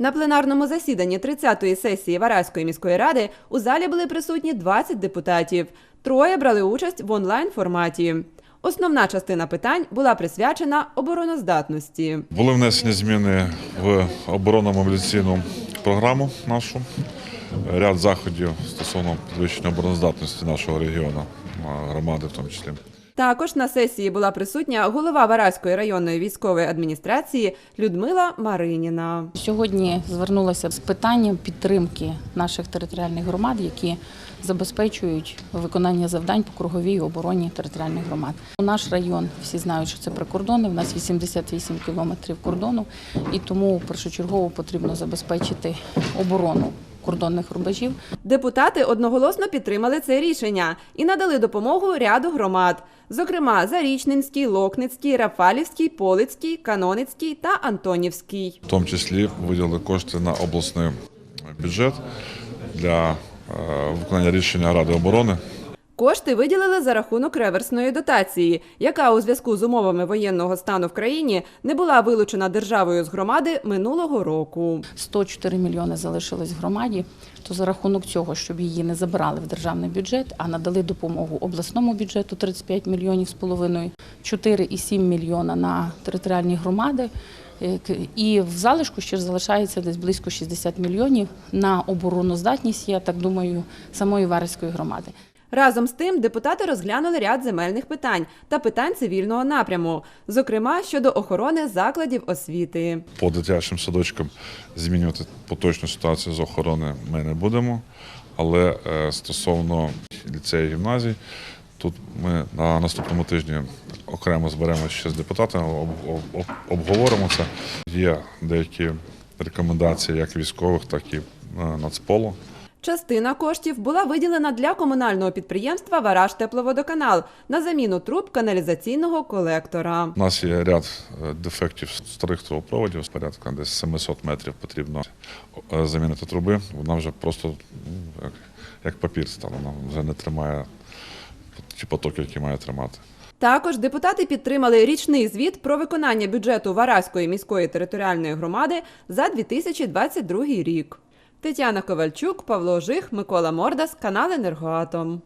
На пленарному засіданні 30-ї сесії Вараської міської ради у залі були присутні 20 депутатів. Троє брали участь в онлайн форматі. Основна частина питань була присвячена обороноздатності. Були внесені зміни в оборонно-мобілізаційну програму нашу. Ряд заходів стосовно підвищення обороноздатності нашого регіону, громади в тому числі. Також на сесії була присутня голова Вараської районної військової адміністрації Людмила Мариніна. Сьогодні звернулася з питанням підтримки наших територіальних громад, які забезпечують виконання завдань по круговій обороні територіальних громад. Наш район всі знають, що це прикордонний. У нас 88 кілометрів кордону, і тому першочергово потрібно забезпечити оборону кордонних рубежів. Депутати одноголосно підтримали це рішення і надали допомогу ряду громад, зокрема Зарічненський, Локницький, Рафалівський, Полицький, Каноницький та Антонівський. В тому числі виділили кошти на обласний бюджет для е, виконання рішення Ради оборони. Кошти виділили за рахунок реверсної дотації, яка у зв'язку з умовами воєнного стану в країні не була вилучена державою з громади минулого року. 104 мільйони залишилось в громаді. То за рахунок цього, щоб її не забрали в державний бюджет, а надали допомогу обласному бюджету 35 мільйонів з половиною, 4,7 мільйона на територіальні громади. Е, І в залишку ще залишається десь близько 60 мільйонів на обороноздатність, я так думаю, самої Варської громади. Разом з тим депутати розглянули ряд земельних питань та питань цивільного напряму, зокрема щодо охорони закладів освіти. По дитячим садочкам змінювати поточну ситуацію з охорони ми не будемо. Але е, стосовно ліцею гімназій, тут ми на наступному тижні окремо зберемо ще з депутатами, об- об- об- обговоримо це. Є деякі рекомендації як військових, так і е, нацполу. Частина коштів була виділена для комунального підприємства Вараж Тепловодоканал на заміну труб каналізаційного колектора. У нас є ряд е, дефектів старих трубопроводів, порядка десь 700 метрів потрібно е, замінити труби. Вона вже просто ну, як, як папір стала, вона вже не тримає ті потоки, які має тримати. Також депутати підтримали річний звіт про виконання бюджету Вараської міської територіальної громади за 2022 рік. Тетяна Ковальчук, Павло Жих, Микола Мордас, канал Енергоатом.